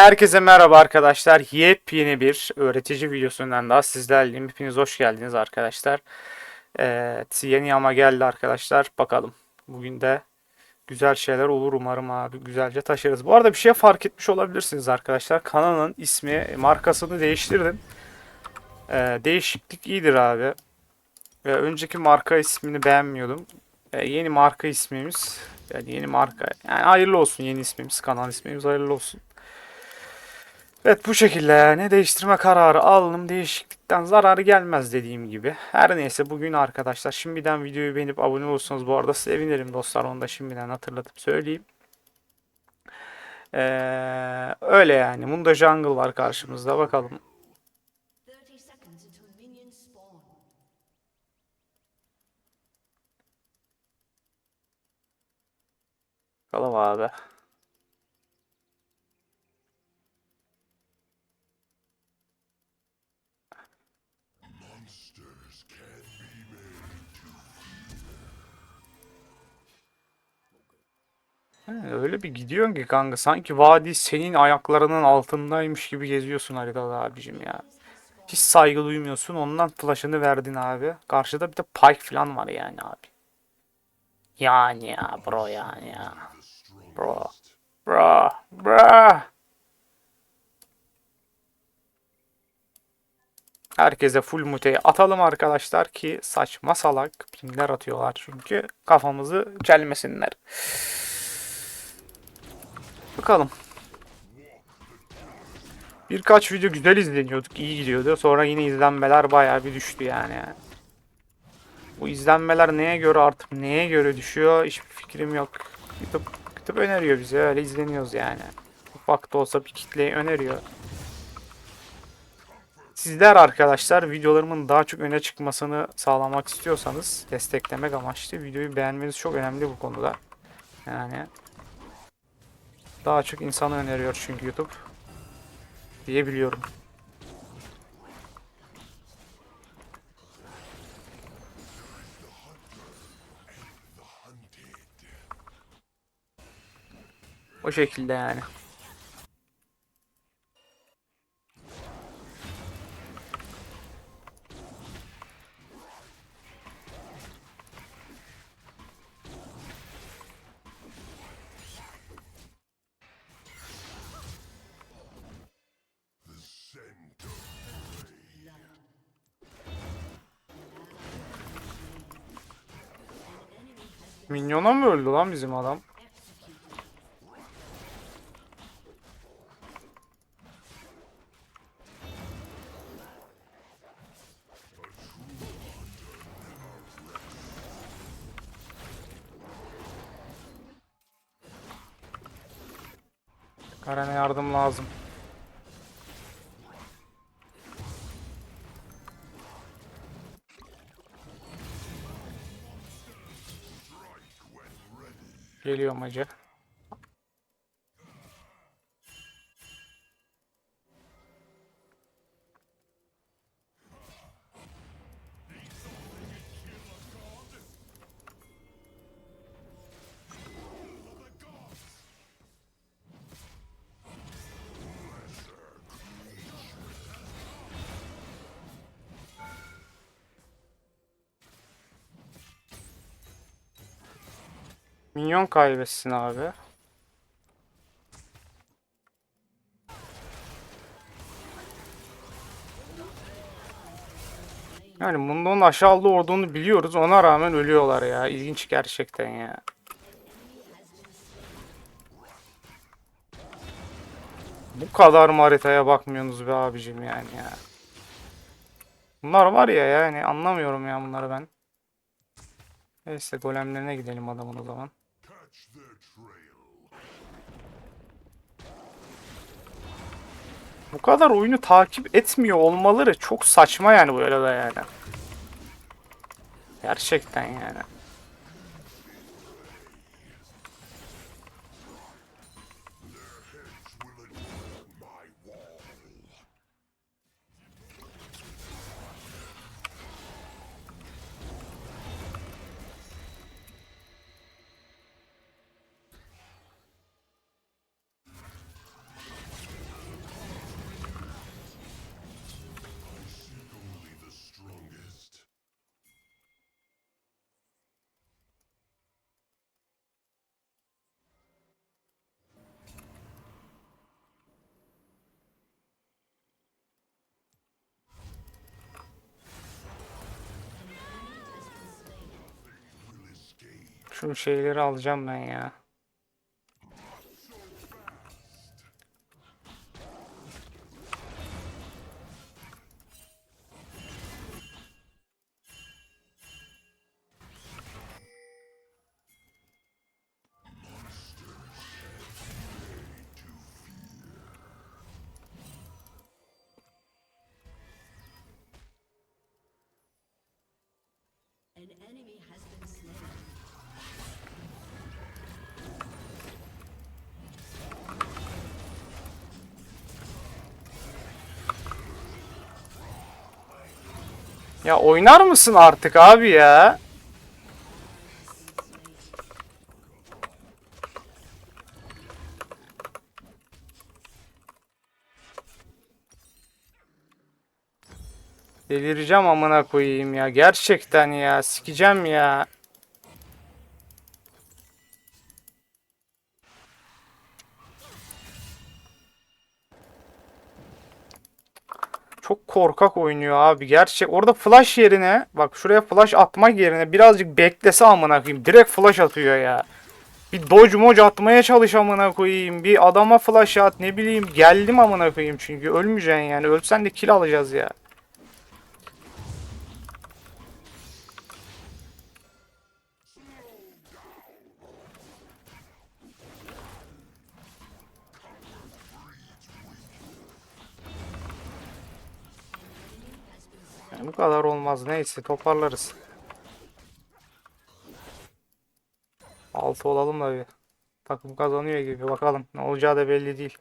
Herkese merhaba arkadaşlar. Yepyeni bir öğretici videosundan daha sizlerleyim. Hepiniz hoş geldiniz arkadaşlar. Evet, yeni ama geldi arkadaşlar. Bakalım. Bugün de güzel şeyler olur umarım abi. Güzelce taşırız. Bu arada bir şey fark etmiş olabilirsiniz arkadaşlar. Kanalın ismi, markasını değiştirdim. Ee, değişiklik iyidir abi. Ve önceki marka ismini beğenmiyordum. Ee, yeni marka ismimiz, yani yeni marka, yani hayırlı olsun yeni ismimiz, kanal ismimiz hayırlı olsun. Evet bu şekilde ne değiştirme kararı aldım. Değişiklikten zararı gelmez dediğim gibi. Her neyse bugün arkadaşlar şimdiden videoyu beğenip abone olursanız bu arada sevinirim dostlar. Onu da şimdiden hatırlatıp söyleyeyim. Ee, öyle yani. Mundo Jungle var karşımızda. Bakalım. 30 seconds until minions spawn. Bakalım abi. Öyle bir gidiyorsun ki kanka sanki vadi senin ayaklarının altındaymış gibi geziyorsun haritada abicim ya. Hiç saygı duymuyorsun ondan flash'ını verdin abi. Karşıda bir de Pike falan var yani abi. Yani ya bro yani ya. Bro. Bro. Bro. Herkese full muteyi atalım arkadaşlar ki saçma salak pingler atıyorlar çünkü kafamızı çelmesinler. Bakalım. Birkaç video güzel izleniyorduk, iyi gidiyordu. Sonra yine izlenmeler bayağı bir düştü yani. Bu izlenmeler neye göre artık neye göre düşüyor hiçbir fikrim yok. YouTube, YouTube öneriyor bize öyle izleniyoruz yani. Ufak da olsa bir kitleyi öneriyor. Sizler arkadaşlar videolarımın daha çok öne çıkmasını sağlamak istiyorsanız desteklemek amaçlı videoyu beğenmeniz çok önemli bu konuda. Yani daha çok insana öneriyor çünkü YouTube diyebiliyorum. O şekilde yani. Minyona mı öldü lan bizim adam? Geliyorum hacı. Minyon kaybetsin abi. Yani bundan aşağıda olduğunu biliyoruz. Ona rağmen ölüyorlar ya. İlginç gerçekten ya. Bu kadar mı haritaya bakmıyorsunuz be abicim yani ya. Bunlar var ya yani anlamıyorum ya bunları ben. Neyse golemlerine gidelim adamın o zaman. Bu kadar oyunu takip etmiyor olmaları çok saçma yani böyle da yani. Gerçekten yani. Şu şeyleri alacağım ben ya. An enemy has been slain. Ya oynar mısın artık abi ya? Delireceğim amına koyayım ya. Gerçekten ya. Sikeceğim ya. Çok korkak oynuyor abi. Gerçek. Orada flash yerine bak şuraya flash atmak yerine birazcık beklese amına koyayım. Direkt flash atıyor ya. Bir dodge moc atmaya çalış amına koyayım. Bir adama flash at ne bileyim. Geldim amına koyayım çünkü. Ölmeyeceksin yani. Ölsen de kill alacağız ya. Bu kadar olmaz. Neyse toparlarız. 6 olalım da bir. Takım kazanıyor gibi. Bakalım. Ne olacağı da belli değil.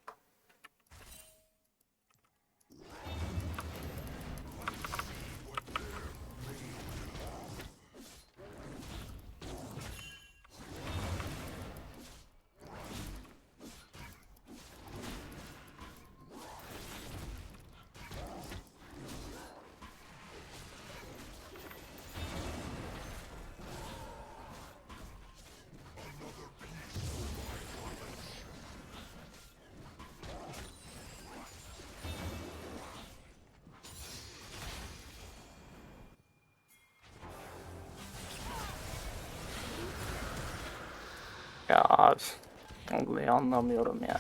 Abi. Vallahi anlamıyorum ya.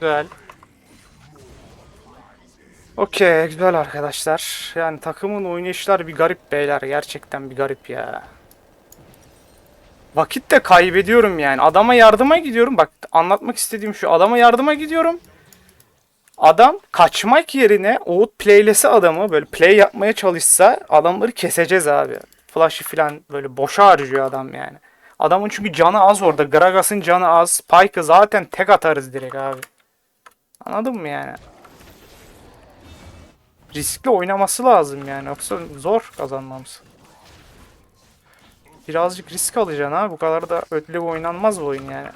Güzel. Okey güzel arkadaşlar. Yani takımın oynayışları bir garip beyler. Gerçekten bir garip ya. Vakit de kaybediyorum yani. Adama yardıma gidiyorum. Bak anlatmak istediğim şu. Adama yardıma gidiyorum. Adam kaçmak yerine Oğut playlese adamı böyle play yapmaya çalışsa adamları keseceğiz abi. Flash'ı falan böyle boşa harcıyor adam yani. Adamın çünkü canı az orada. Gragas'ın canı az. Spike'ı zaten tek atarız direkt abi. Anladın mı yani? Riskli oynaması lazım yani. Yoksa zor kazanmamız. Birazcık risk alacaksın ha. Bu kadar da ödlü oynanmaz bu oyun yani.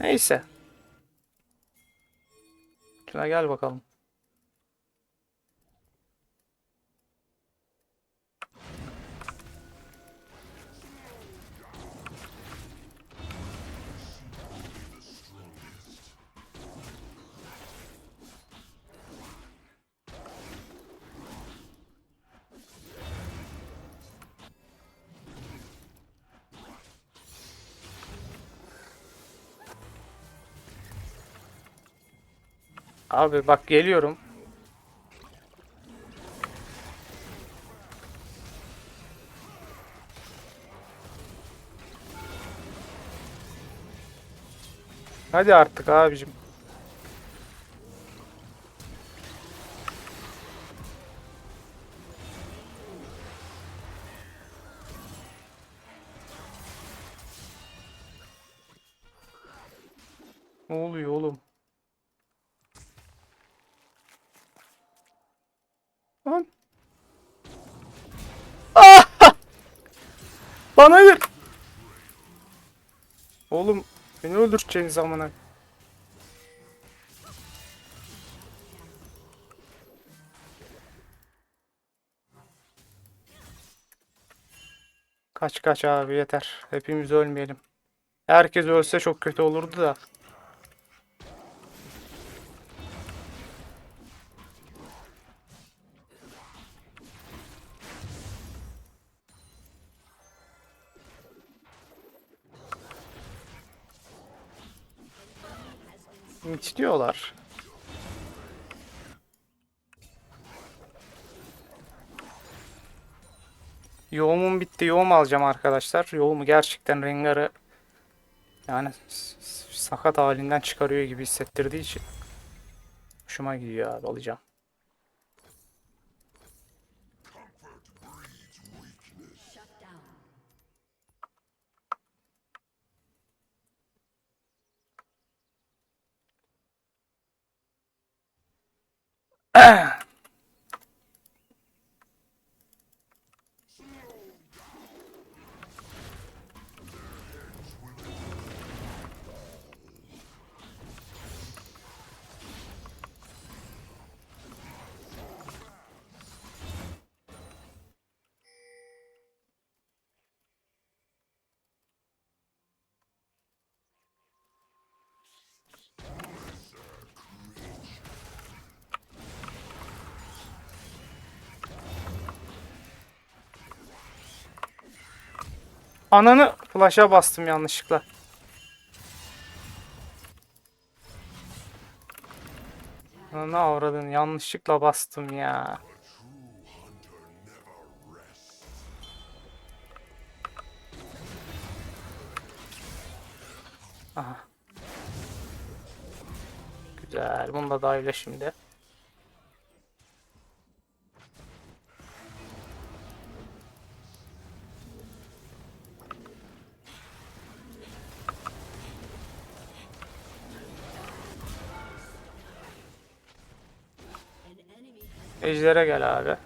Neyse. Şuna gel bakalım. Abi bak geliyorum. Hadi artık abicim. Beni öldüreceğiniz zamana. Kaç kaç abi yeter. Hepimiz ölmeyelim. Herkes ölse çok kötü olurdu da. İstiyorlar. Yoğumum bitti. Yoğum alacağım arkadaşlar. Yoğumu gerçekten Rengar'ı yani sakat halinden çıkarıyor gibi hissettirdiği için hoşuma gidiyor abi alacağım. Ah! Ananı flash'a bastım yanlışlıkla. Ananı avradın yanlışlıkla bastım ya. Aha. Güzel. Bunu da dahile şimdi. Ejder'e gel abi.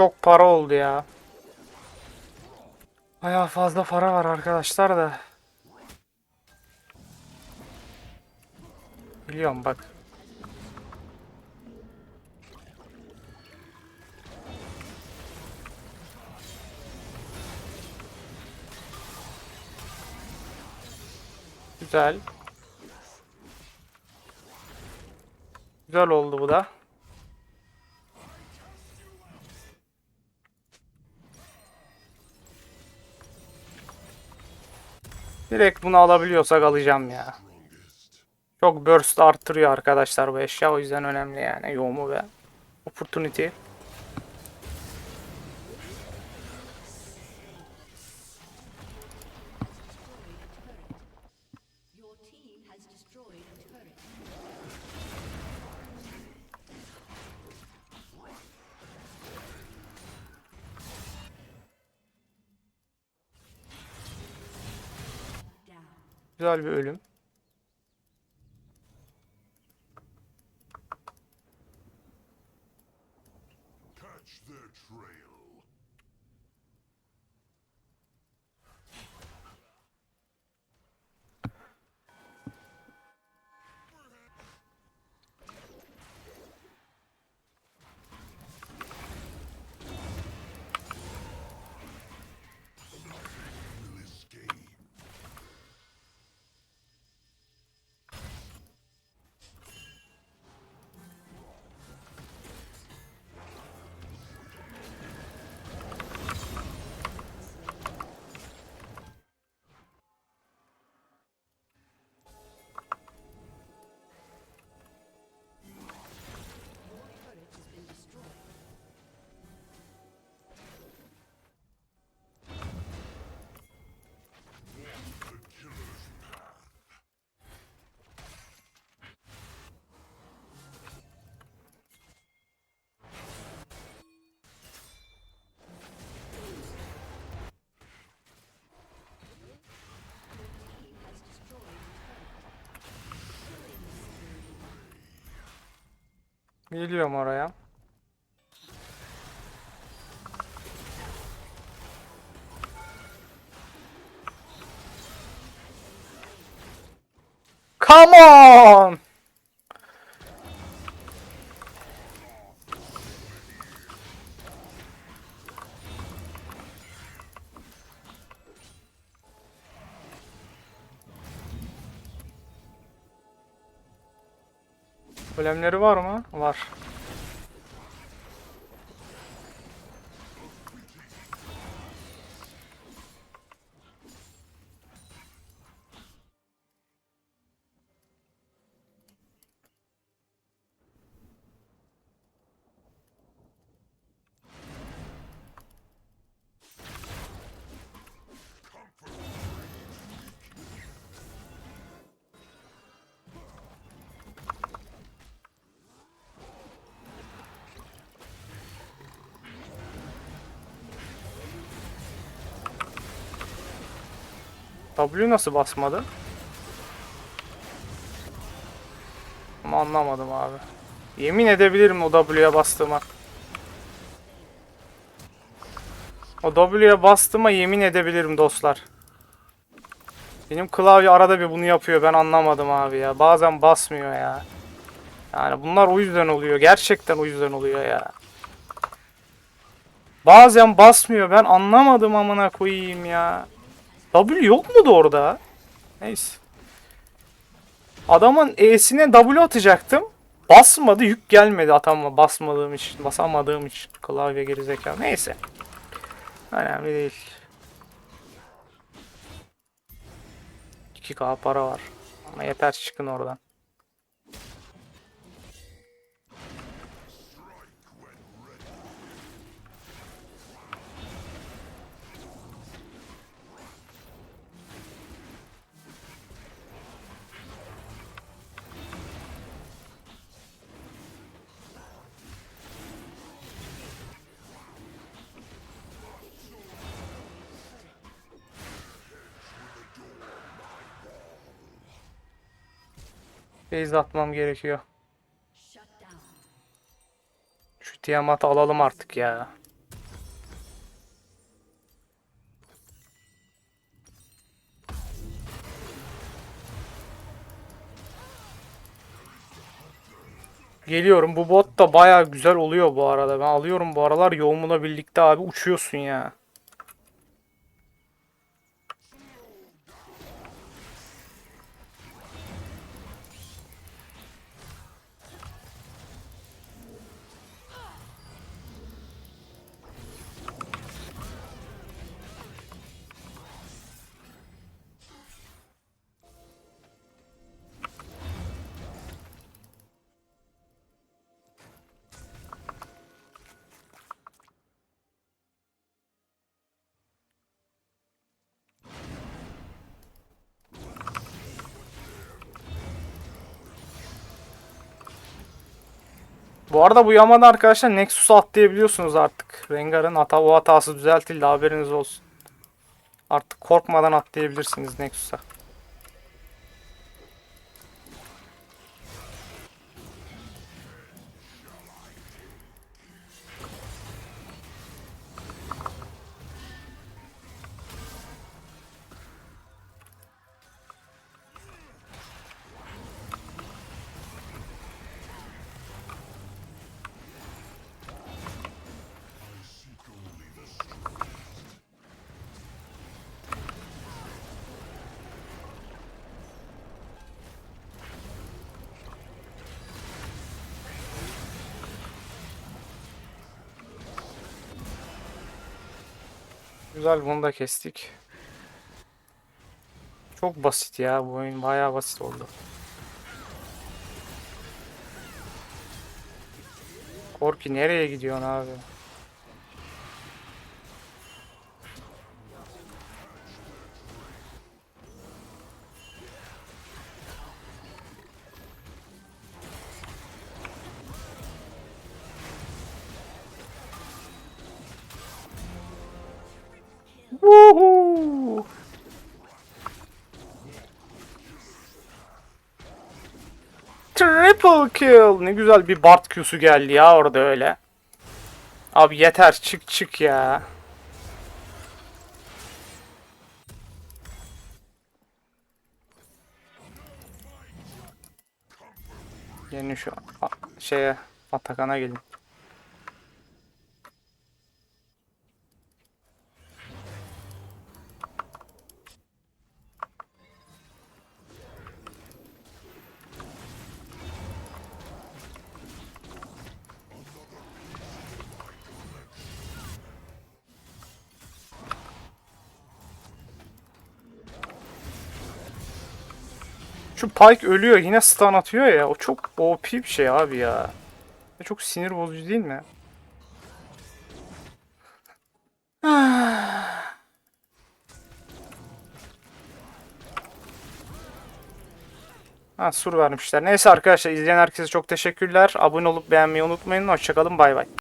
Çok para oldu ya. Bayağı fazla para var arkadaşlar da. Biliyorum bak. Güzel. Güzel oldu bu da. Direkt bunu alabiliyorsak alacağım ya. Çok burst arttırıyor arkadaşlar bu eşya. O yüzden önemli yani. Yoğumu ve opportunity. Güzel bir ölüm. Geliyorum oraya. Come on! Golemleri var mı? Var. W nasıl basmadı? Ama anlamadım abi. Yemin edebilirim o W'ye bastığıma. O W'ye bastığıma yemin edebilirim dostlar. Benim klavye arada bir bunu yapıyor. Ben anlamadım abi ya. Bazen basmıyor ya. Yani bunlar o yüzden oluyor. Gerçekten o yüzden oluyor ya. Bazen basmıyor. Ben anlamadım amına koyayım ya. W yok mudu orada? Neyse. Adamın E'sine W atacaktım. Basmadı, yük gelmedi atama basmadığım için, basamadığım için. Klavye gerizekalı. Neyse. Önemli değil. 2K para var. Ama yeter çıkın oradan. Base atmam gerekiyor. Şu Tiamat'ı alalım artık ya. Geliyorum. Bu bot da baya güzel oluyor bu arada. Ben alıyorum bu aralar. Yoğumla birlikte abi uçuyorsun ya. Bu arada bu Yamada arkadaşlar Nexus'u atlayabiliyorsunuz artık. Rengar'ın hata o hatası düzeltildi haberiniz olsun. Artık korkmadan atlayabilirsiniz Nexus'a. Güzel bunu da kestik. Çok basit ya bu oyun bayağı basit oldu. Korki nereye gidiyorsun abi? Woohoo! Trip Triple kill. Ne güzel bir Bart Q'su geldi ya orada öyle. Abi yeter çık çık ya. Gelin şu şeye Atakan'a gelin. Şu Pyke ölüyor yine stun atıyor ya. O çok OP bir şey abi ya. Çok sinir bozucu değil mi? Ha sur vermişler. Neyse arkadaşlar izleyen herkese çok teşekkürler. Abone olup beğenmeyi unutmayın. Hoşçakalın bay bay.